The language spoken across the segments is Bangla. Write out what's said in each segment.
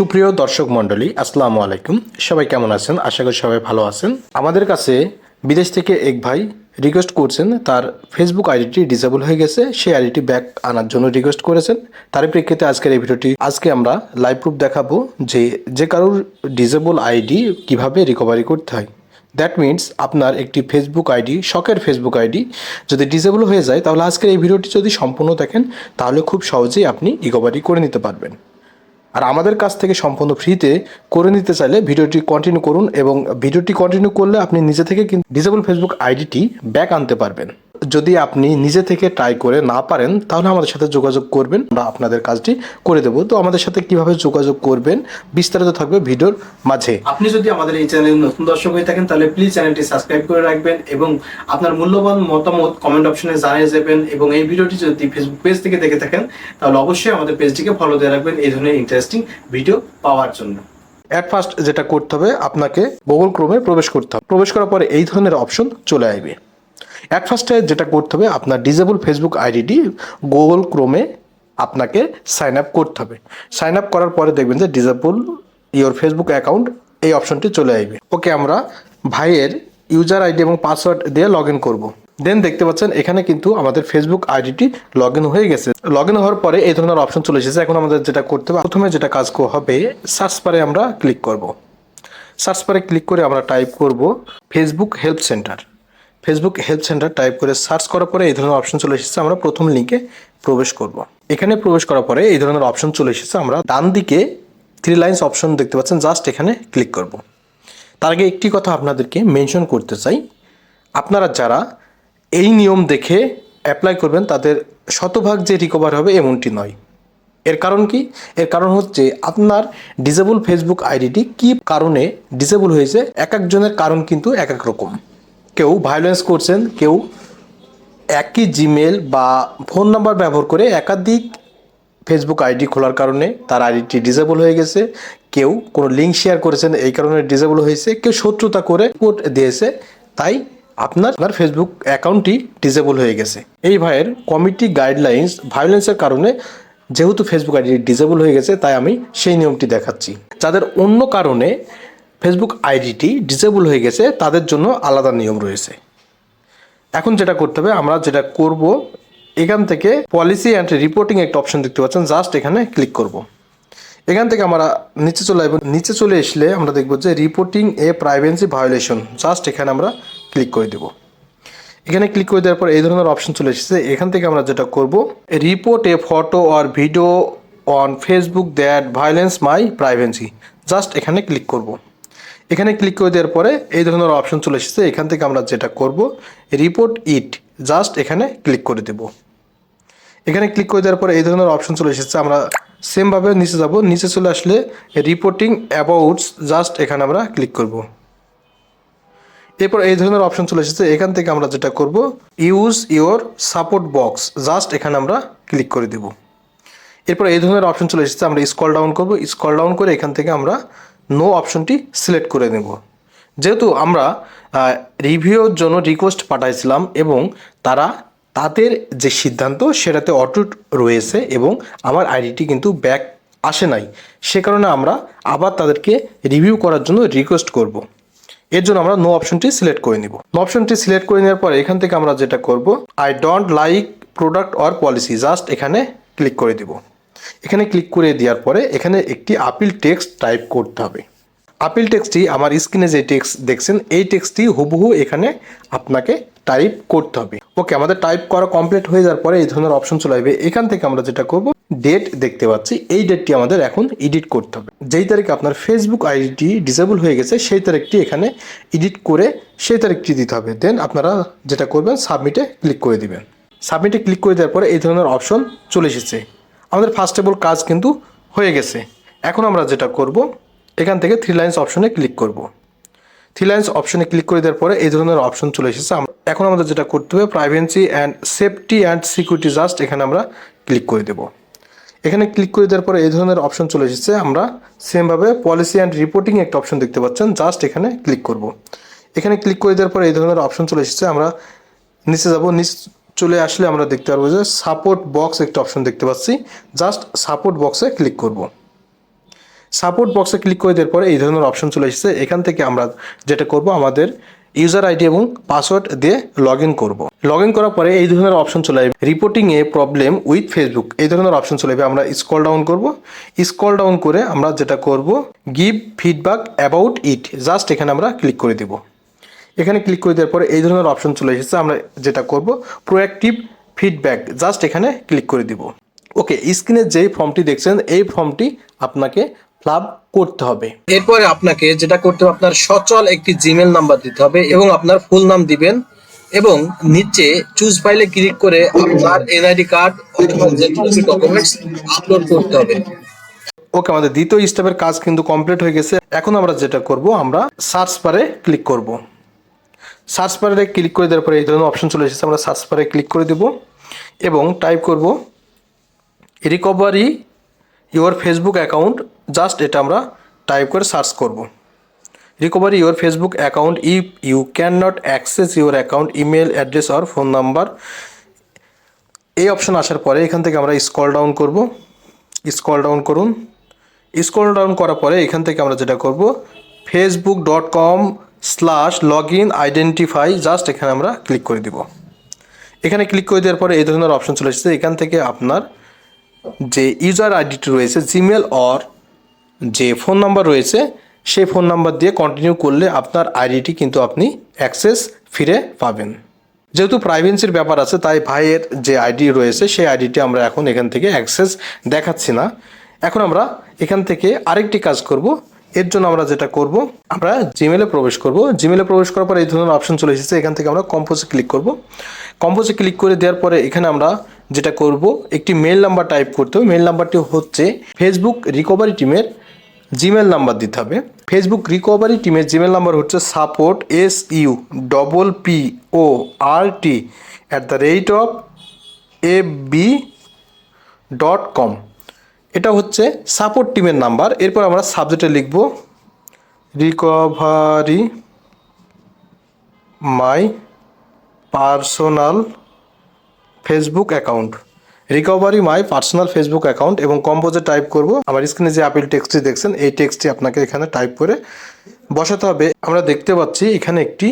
সুপ্রিয় দর্শক মণ্ডলী, আসসালামু আলাইকুম। সবাই কেমন আছেন? আশা করি সবাই ভালো আছেন। আমাদের কাছে বিদেশ থেকে এক ভাই রিকোয়েস্ট করছেন। তার ফেসবুক আইডিটি ডিসেবল হয়ে গেছে। সেই আইডিটি ব্যাক আনার জন্য রিকোয়েস্ট করেছেন। তার প্রেক্ষিতে আজকের এই ভিডিওটি আজকে আমরা লাইভ প্রুফ দেখাবো যে যে কারোর ডিসেবল আইডি কীভাবে রিকভারি করতে হয়। দ্যাট মিন্স আপনার একটি ফেসবুক আইডি শখের ফেসবুক আইডি যদি ডিসেবল হয়ে যায়, তাহলে আজকের এই ভিডিওটি যদি সম্পূর্ণ দেখেন, তাহলে খুব সহজেই আপনি রিকভারি করে নিতে পারবেন। আর আমাদের কাছ থেকে সম্পূর্ণ ফ্রিতে করে নিতে চাইলে ভিডিওটি কন্টিনিউ করুন এবং ভিডিওটি কন্টিনিউ করলে আপনি নিজে থেকে কিন্তু ডিসেবল ফেসবুক আইডিটি ব্যাক আনতে পারবেন। যদি আপনি নিজে থেকে ট্রাই করে না পারেন তাহলে আমাদের সাথে যোগাযোগ করবেন। আমরা আপনাদের কাজটি করে দেবো। তো আমাদের সাথে কীভাবে যোগাযোগ করবেন বিস্তারিত থাকবে ভিডিওর মাঝে। আপনি যদি আমাদের এই চ্যানেলে নতুন দর্শক হয়ে থাকেন তাহলে প্লিজ চ্যানেলটি সাবস্ক্রাইব করে রাখবেন এবং আপনার মূল্যবান মতামত কমেন্ট অপশনে জানিয়ে যাবেন এবং এই ভিডিওটি যদি ফেসবুক পেজ থেকে দেখে থাকেন তাহলে অবশ্যই আমাদের পেজটিকে ফলো দিয়ে রাখবেন এই ধরনের ইন্টারেস্টিং ভিডিও পাওয়ার জন্য। অ্যাট ফার্স্ট যেটা করতে হবে আপনাকে গুগল ক্রোমে প্রবেশ করতে হবে। প্রবেশ করার পরে এই ধরনের অপশন চলে আসবে। অ্যাট ফার্স্টে যেটা করতে হবে, আপনার ডিজেবল ফেসবুক আইডিটি গুগল ক্রোমে আপনাকে সাইন আপ করতে হবে। সাইন আপ করার পরে দেখবেন যে ডিজেবল ইওর ফেসবুক অ্যাকাউন্ট এই অপশনটি চলে আসবে। ওকে আমরা ভাইয়ের ইউজার আইডি এবং পাসওয়ার্ড দিয়ে লগ ইন করব। দেন দেখতে পাচ্ছেন, এখানে কিন্তু আমাদের ফেসবুক আইডিটি লগ ইন হয়ে গেছে। লগ ইন হওয়ার পরে এই ধরনের অপশন চলে এসেছে। এখন আমাদের যেটা করতে হবে, প্রথমে যেটা কাজ হবে সার্চ বারে আমরা ক্লিক করব। সার্চ বারে ক্লিক করে আমরা টাইপ করব Facebook help centre Facebook help centre type করে সার্চ করার পরে এই ধরনের অপশন চলে এসেছে, আমরা প্রথম লিঙ্কে প্রবেশ করব। এখানে প্রবেশ করার পরে এই ধরনের অপশন চলে এসেছে, আমরা ডান দিকে থ্রি লাইন্স অপশন দেখতে পাচ্ছেন জাস্ট এখানে ক্লিক করব। তার আগে একটি কথা আপনাদেরকে মেনশন করতে চাই। আপনারা যারা এই নিয়ম দেখে অ্যাপ্লাই করবেন, তাদের শতভাগ যে রিকভার হবে এমনটি নয়। এর কারণ কি? এর কারণ হচ্ছে আপনার ডিসেবল ফেসবুক আইডিটি কি কারণে ডিসেবল হয়েছে? এক একজনের কারণ কিন্তু এক এক রকম। কেউ ভায়োলেন্স করছেন, কেউ একই জিমেল বা ফোন নাম্বার ব্যবহার করে একাধিক ফেসবুক আইডি খোলার কারণে তার আইডিটি ডিসেবল হয়ে গেছে। কেউ কোনো লিঙ্ক শেয়ার করেছেন, এই কারণে ডিসেবল হয়েছে। কেউ শত্রুতা করে কোড দিয়েছে, তাই আপনার আপনার ফেসবুক অ্যাকাউন্টটি ডিসেবল হয়ে গেছে। এই ভাইয়ের কমিটি গাইডলাইন্স ভায়োলেন্সের কারণে যেহেতু ফেসবুক আইডি ডিসেবল হয়ে গেছে, তাই আমি সেই নিয়মটি দেখাচ্ছি। যাদের অন্য কারণে ফেসবুক আইডিটি ডিসেবল হয়ে গেছে, তাদের জন্য আলাদা নিয়ম রয়েছে। এখন যেটা করতে হবে, আমরা যেটা করব, এখান থেকে পলিসি অ্যান্ড রিপোর্টিং একটা অপশন দেখতে পাচ্ছেন জাস্ট এখানে ক্লিক করব। এখান থেকে আমরা নিচে চলে আসব, নিচে চলে আসলে আমরা দেখব যে reporting a privacy violation just এখানে আমরা ক্লিক করে দেব। এখানে ক্লিক করে দেওয়ার পর এই ধরনের অপশন চলে এসেছে, এখান থেকে আমরা যেটা করব report a photo or video on Facebook that violence my privacy just এখানে ক্লিক করব। এখানে ক্লিক করে দেওয়ার পরে এই ধরনের অপশন চলে এসেছে। এখান থেকে আমরা যেটা করব রিপোর্ট ইট জাস্ট এখানে ক্লিক করে দেব। এখানে ক্লিক করে দেওয়ার পরে এই ধরনের অপশন চলে এসেছে। আমরা সেমভাবে নিচে যাব। নিচে চলে আসলে রিপোর্টিং অ্যাবাউটস জাস্ট এখানে আমরা ক্লিক করব। এরপর এই ধরনের অপশন চলে এসেছে। এখান থেকে আমরা যেটা করব use your support box just এখানে আমরা ক্লিক করে দেব। এরপর এই ধরনের অপশন চলে এসেছে। আমরা স্কল ডাউন করব। স্কল ডাউন করে এখান থেকে আমরা নো অপশনটি সিলেক্ট করে নেব। যেহেতু আমরা রিভিউর জন্য রিকোয়েস্ট পাঠাইছিলাম এবং তারা তাদের যে সিদ্ধান্ত সেটাতে অটুট রয়েছে এবং আমার আইডিটি কিন্তু ব্যাক আসে নাই। সে কারণে আমরা আবার তাদেরকে রিভিউ করার জন্য রিকোয়েস্ট করব। এর জন্য আমরা নো অপশনটি সিলেক্ট করে নিব। নো অপশনটি সিলেক্ট করে নেওয়ার পর এখান থেকে আমরা যেটা করব I don't like product or policy just এখানে ক্লিক করে দিব। এখানে ক্লিক করে দেওয়ার পরে এখানে একটি আপিল টেক্সট টাইপ করতে হবে। আপিল টেক্সটটি আমার স্ক্রিনে যে টেক্সট দেখছেন, এই টেক্সটটি হুবহু এখানে আপনাকে টাইপ করতে হবে। ওকে আমাদের টাইপ করা কমপ্লিট হয়ে যাওয়ার পরে এই ধরনের অপশন চলে আসবে। এখান থেকে আমরা যেটা করব ডেট দেখতে পাচ্ছি। এই ডেটটি আমাদের এখন এডিট করতে হবে। যেই তারিখে আপনার ফেসবুক আইডিটি ডিসেবল হয়ে গেছে, সেই তারিখটি এখানে এডিট করে সেই তারিখটি দিতে হবে। দেন আপনারা যেটা করবেন সাবমিটে ক্লিক করে দিবেন। সাবমিটে ক্লিক করে দেওয়ার পরে এই ধরনের অপশন চলে এসেছে। আমাদের ফার্স্টেবল কাজ কিন্তু হয়ে গেছে। এখন আমরা যেটা করব, এখান থেকে থ্রি লাইন্স অপশনে ক্লিক করব। থ্রি লাইন্স অপশনে ক্লিক করে দেওয়ার পরে এই ধরনের অপশন চলে এসেছে। এখন আমাদের যেটা করতে হবে privacy and safety and security just এখানে আমরা ক্লিক করে দেব। এখানে ক্লিক করে দেওয়ার পরে এই ধরনের অপশন চলে এসেছে। আমরা সেমভাবে পলিসি অ্যান্ড রিপোর্টিং একটা অপশন দেখতে পাচ্ছেন। জাস্ট এখানে ক্লিক করব। এখানে ক্লিক করে দেওয়ার পরে এই ধরনের অপশন চলে এসেছে। আমরা নিচে যাব, নিচ চলে আসলে আমরা দেখতে পারব যে সাপোর্ট বক্স একটা অপশন দেখতে পাচ্ছি। জাস্ট সাপোর্ট বক্সে ক্লিক করব। সাপোর্ট বক্সে ক্লিক করে দেওয়ার পরে এই ধরনের অপশন চলে এসেছে। এখান থেকে আমরা যেটা করব, আমাদের ইউজার আইডি এবং পাসওয়ার্ড দিয়ে লগ ইন করব। লগ ইন করার পরে এই ধরনের অপশন চলে আসবে। Reporting a problem with Facebook এই ধরনের অপশন চলে আসবে। আমরা স্কল ডাউন করব। স্কল ডাউন করে আমরা যেটা করব give feedback about it just এখানে আমরা ক্লিক করে দেবো। এখানে ক্লিক করে দেওয়ার পরে এই ধরনের অপশন চলে এসেছে আমরা যেটা করব প্রোঅ্যাক্টিভ ফিডব্যাক জাস্ট এখানে ক্লিক করে দিব। ওকে স্ক্রিনে যেই ফর্মটি দেখছেন এই ফর্মটি আপনাকে ফ্লাপ করতে হবে। এরপরে আপনাকে যেটা করতে হবে আপনার সচল একটি জিমেল নাম্বার দিতে হবে এবং আপনার ফুল নাম দিবেন এবং নিচে চুজ ফাইলে ক্লিক করে আপনার এনআইডি কার্ড অথবা যে কোনো ডকুমেন্টস আপলোড করতে হবে। ওকে আমাদের দ্বিতীয় স্টেপের কাজ কিন্তু কমপ্লিট হয়ে গেছে। এখন আমরা যেটা করব আমরা সার্চ বারে ক্লিক করব। সার্চ বারে ক্লিক করে দেওয়ার পরে এই ধরনের অপশন চলে এসেছে। আমরা সার্চ বারে ক্লিক করে দেব এবং টাইপ করব recovery your Facebook account just এটা আমরা টাইপ করে সার্চ করব। Recovery your Facebook account if you can not access your account email address or phone number এই অপশন আসার পরে এখান থেকে আমরা স্কল ডাউন করব। স্কল ডাউন করুন। স্কল ডাউন করার পরে এখান থেকে আমরা যেটা করব Facebook dot com slash log in identify just এখানে আমরা ক্লিক করে দিব। এখানে ক্লিক করে দেওয়ার পরে এই ধরনের অপশন চলে এসেছে। এখান থেকে আপনার যে ইউজার আইডিটি রয়েছে জিমেল অর যে ফোন নাম্বার রয়েছে, সেই ফোন নাম্বার দিয়ে কন্টিনিউ করলে আপনার আইডিটি কিন্তু আপনি অ্যাক্সেস ফিরে পাবেন। যেহেতু প্রাইভেন্সির ব্যাপার আছে, তাই ভাইয়ের যে আইডি রয়েছে, সেই আইডিটি আমরা এখন এখান থেকে অ্যাক্সেস দেখাচ্ছি না। এখন আমরা এখান থেকে আরেকটি কাজ করব। এর জন্য আমরা যেটা করব, আমরা জিমেলে প্রবেশ করব। জিমেলে প্রবেশ করার পর এই ধরনের অপশন চলে এসেছে। এখান থেকে আমরা কম্পোজে ক্লিক করব। কম্পোজে ক্লিক করে দেওয়ার পরে এখানে আমরা যেটা করব, একটি মেল নাম্বার টাইপ করতে হবে। মেল নাম্বারটি হচ্ছে ফেসবুক রিকভারি টিমের জিমেল নাম্বার দিতে হবে। ফেসবুক রিকভারি টিমের জিমেল নাম্বার হচ্ছে support S U double P O R T at the rate of A B dot com এটা হচ্ছে সাপোর্ট টিমের নাম্বার এরপর আমরা সাবজেক্টে লিখব recovery my personal Facebook account recovery my personal Facebook account এবং কম্পোজে টাইপ করব। আমার স্ক্রিনে যে আপেল টেক্সটটি দেখছেন, এই টেক্সটটি আপনাকে এখানে টাইপ করে বসাতে হবে। আমরা দেখতে পাচ্ছি এখানে একটি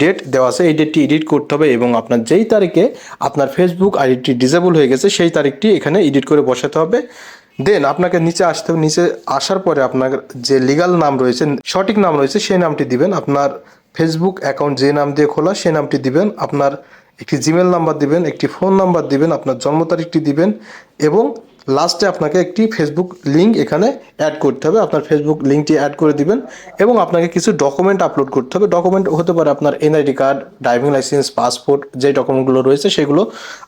ডেট দেওয়া আছে। এই ডেটটি এডিট করতে হবে এবং আপনার যেই তারিখে আপনার ফেসবুক আইডিটি ডিসেবল হয়ে গেছে, সেই তারিখটি এখানে এডিট করে বসাতে হবে। দেন আপনাকে নিচে আসতে হবে। নিচে আসার পরে আপনার যে লিগাল নাম রয়েছে, সঠিক নাম রয়েছে, সেই নামটি দিবেন। আপনার ফেসবুক অ্যাকাউন্ট যে নাম দিয়ে খোলা, সেই নামটি দিবেন। আপনার একটি জিমেল নাম্বার দিবেন, একটি ফোন নাম্বার দিবেন, আপনার জন্ম তারিখটি দিবেন এবং লাস্টে আপনাকে একটি ফেসবুক লিঙ্ক এখানে অ্যাড করতে হবে। আপনার ফেসবুক লিঙ্কটি অ্যাড করে দিবেন এবং আপনাকে কিছু ডকুমেন্ট আপলোড করতে হবে। ডকুমেন্ট হতে পারে আপনার NID card driving licence passport যে ডকুমেন্টগুলো রয়েছে সেগুলো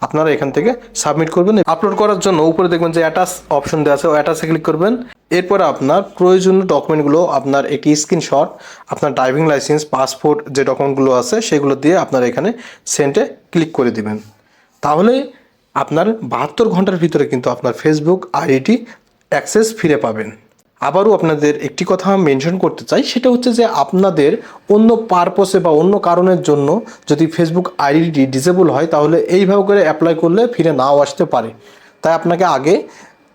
আপনারা এখান থেকে সাবমিট করবেন। আপলোড করার জন্য উপরে দেখবেন যে অ্যাটাচ অপশন দেওয়া আছে। অ্যাটাচে ক্লিক করবেন। এরপর আপনার প্রয়োজনীয় ডকুমেন্টগুলো আপনার একটি স্ক্রিনশট আপনার ড্রাইভিং লাইসেন্স পাসপোর্ট যে ডকুমেন্টগুলো আছে সেগুলো দিয়ে আপনারা এখানে সেন্টে ক্লিক করে দিবেন। তাহলে আপনার বাহাত্তর ঘণ্টার ভিতরে কিন্তু আপনার ফেসবুক আইডিটি অ্যাক্সেস ফিরে পাবেন। আবারও আপনাদের একটি কথা মেনশন করতে চাই, সেটা হচ্ছে যে আপনাদের অন্য পারপসে বা অন্য কারণের জন্য যদি ফেসবুক আইডিটি ডিসেবল হয়, তাহলে এইভাবে করে অ্যাপ্লাই করলে ফিরে নাও আসতে পারে। তাই আপনাকে আগে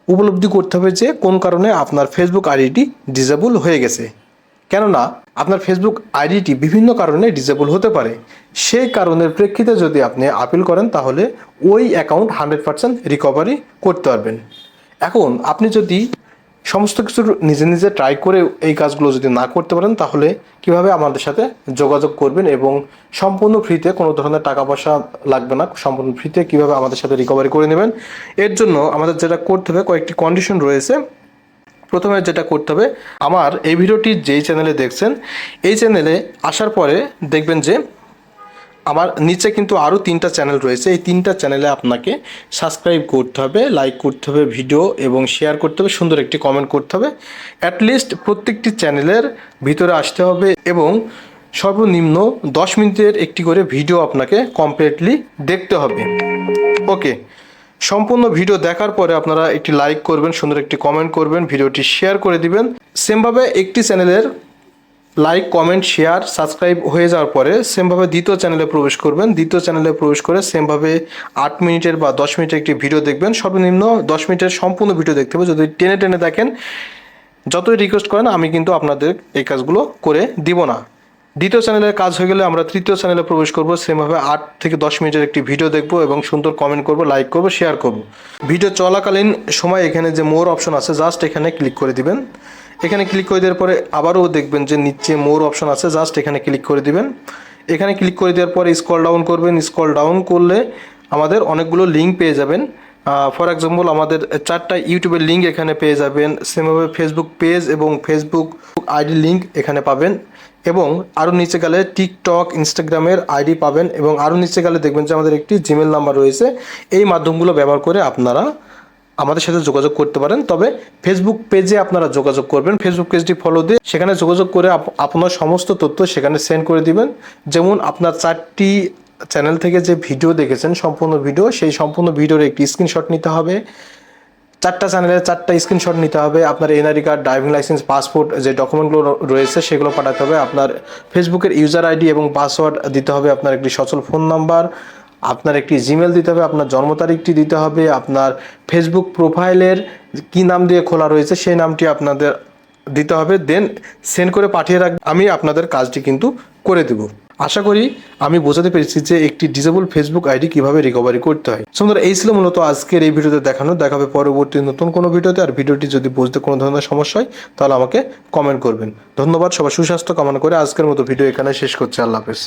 উপলব্ধি করতে হবে যে কোন কারণে আপনার ফেসবুক আইডিটি ডিসেবল হয়ে গেছে। কেননা, আপনার ফেসবুক আইডিটি বিভিন্ন কারণে ডিসেবল হতে পারে। সেই কারণের প্রেক্ষিতে যদি আপনি আপিল করেন, তাহলে ওই অ্যাকাউন্ট হান্ড্রেড পার্সেন্ট রিকভারি করতে পারবেন। এখন, আপনি যদি সমস্ত কিছু নিজে নিজে ট্রাই করে এই কাজগুলো যদি না করতে পারেন, তাহলে কীভাবে আমাদের সাথে যোগাযোগ করবেন এবং সম্পূর্ণ ফ্রিতে কোনো ধরনের টাকা পয়সা লাগবে না, সম্পূর্ণ ফ্রিতে কীভাবে আমাদের সাথে রিকভারি করে নেবেন? এর জন্য আমাদের যেটা করতে হবে, কয়েকটি কন্ডিশন রয়েছে। প্রথমে যেটা করতে হবে, আমার এই ভিডিওটি যেই চ্যানেলে দেখছেন, এই চ্যানেলে আসার পরে দেখবেন যে আমার নিচে কিন্তু আরও তিনটা চ্যানেল রয়েছে। এই তিনটা চ্যানেলে আপনাকে সাবস্ক্রাইব করতে হবে লাইক করতে হবে ভিডিও এবং শেয়ার করতে হবে, সুন্দর একটি কমেন্ট করতে হবে। অ্যাটলিস্ট প্রত্যেকটি চ্যানেলের ভিতরে আসতে হবে এবং সর্বনিম্ন দশ মিনিটের একটি করে ভিডিও আপনাকে কমপ্লিটলি দেখতে হবে। ওকে সম্পূর্ণ ভিডিও দেখার পরে আপনারা একটি লাইক করবেন, সুন্দর একটি কমেন্ট করবেন, ভিডিওটি শেয়ার করে দিবেন। সেমভাবে একটি চ্যানেলের লাইক কমেন্ট শেয়ার সাবস্ক্রাইব হয়ে যাওয়ার পরে সেমভাবে দ্বিতীয় চ্যানেলে প্রবেশ করবেন। দ্বিতীয় চ্যানেলে প্রবেশ করে সেমভাবে আট মিনিটের বা দশ মিনিটের একটি ভিডিও দেখবেন। সর্বনিম্ন দশ মিনিটের সম্পূর্ণ ভিডিও দেখতে হবে। যদি টেনে টেনে দেখেন, যতই রিকোয়েস্ট করেন, আমি কিন্তু আপনাদের এই কাজগুলো করে দিব না। দ্বিতীয় চ্যানেলের কাজ হয়ে গেলে আমরা তৃতীয় চ্যানেলে প্রবেশ করব। সেমভাবে আট থেকে দশ মিনিটের একটি ভিডিও দেখব এবং সুন্দর কমেন্ট করব লাইক করব শেয়ার করব। ভিডিও চলাকালীন সময় এখানে যে মোর অপশন আছে জাস্ট এখানে ক্লিক করে দিবেন। এখানে ক্লিক করে দেওয়ার পরে আবারও দেখবেন যে নিচে মোর অপশন আছে জাস্ট এখানে ক্লিক করে দিবেন। এখানে ক্লিক করে দেওয়ার পরে স্কল ডাউন করবেন। স্কল ডাউন করলে আমাদের অনেকগুলো লিঙ্ক পেয়ে যাবেন। ফর এক্সাম্পল আমাদের চারটা ইউটিউবের লিঙ্ক এখানে পেয়ে যাবেন। সেমভাবে ফেসবুক পেজ এবং ফেসবুক আইডি লিঙ্ক এখানে পাবেন। এবং আরও নিচে গেলে টিকটক ইনস্টাগ্রামের আইডি পাবেন এবং আরও নিচে গেলে দেখবেন যে আমাদের একটি জিমেল নাম্বার রয়েছে। এই মাধ্যমগুলো ব্যবহার করে আপনারা আমাদের সাথে যোগাযোগ করতে পারেন। তবে ফেসবুক পেজে আপনারা যোগাযোগ করবেন। ফেসবুক পেজটি ফলো দিয়ে সেখানে যোগাযোগ করে আপ- আপনার সমস্ত তথ্য সেখানে সেন্ড করে দিবেন। যেমন আপনার চারটি চ্যানেল থেকে যে ভিডিও দেখেছেন, সম্পূর্ণ ভিডিও, সেই সম্পূর্ণ ভিডিওর একটি স্ক্রিনশট নিতে হবে। চারটা চ্যানেলের চারটা স্ক্রিনশট নিতে হবে। আপনার NRE card driving licence passport যে ডকুমেন্টগুলো রয়েছে, সেগুলো পাঠাতে হবে। আপনার ফেসবুকের ইউজার আইডি এবং পাসওয়ার্ড দিতে হবে আপনার একটি সচল ফোন নাম্বার আপনার একটি জিমেল দিতে হবে, আপনার জন্ম তারিখটি দিতে হবে, আপনার ফেসবুক প্রোফাইলের কি নাম দিয়ে খোলা রয়েছে, সেই নামটি আপনাদের দিতে হবে। দেন সেন্ড করে পাঠিয়ে রাখ আমি আপনাদের কাজটি কিন্তু করে দেব। আশা করি আমি বোঝাতে পেরেছি যে একটি ডিসেবল ফেসবুক আইডি কীভাবে রিকভারি করতে হয়। সুন্দর, এই ছিল মূলত আজকের এই ভিডিওতে দেখানো। দেখাবে পরবর্তী নতুন কোনো ভিডিওতে। আর ভিডিওটি যদি বুঝতে কোনো ধরনের সমস্যা হয়, তাহলে আমাকে কমেন্ট করবেন। ধন্যবাদ, সবার সুস্বাস্থ্য কামনা করে আজকের মতো ভিডিও এখানে শেষ করছি। আল্লাহ হাফেজ।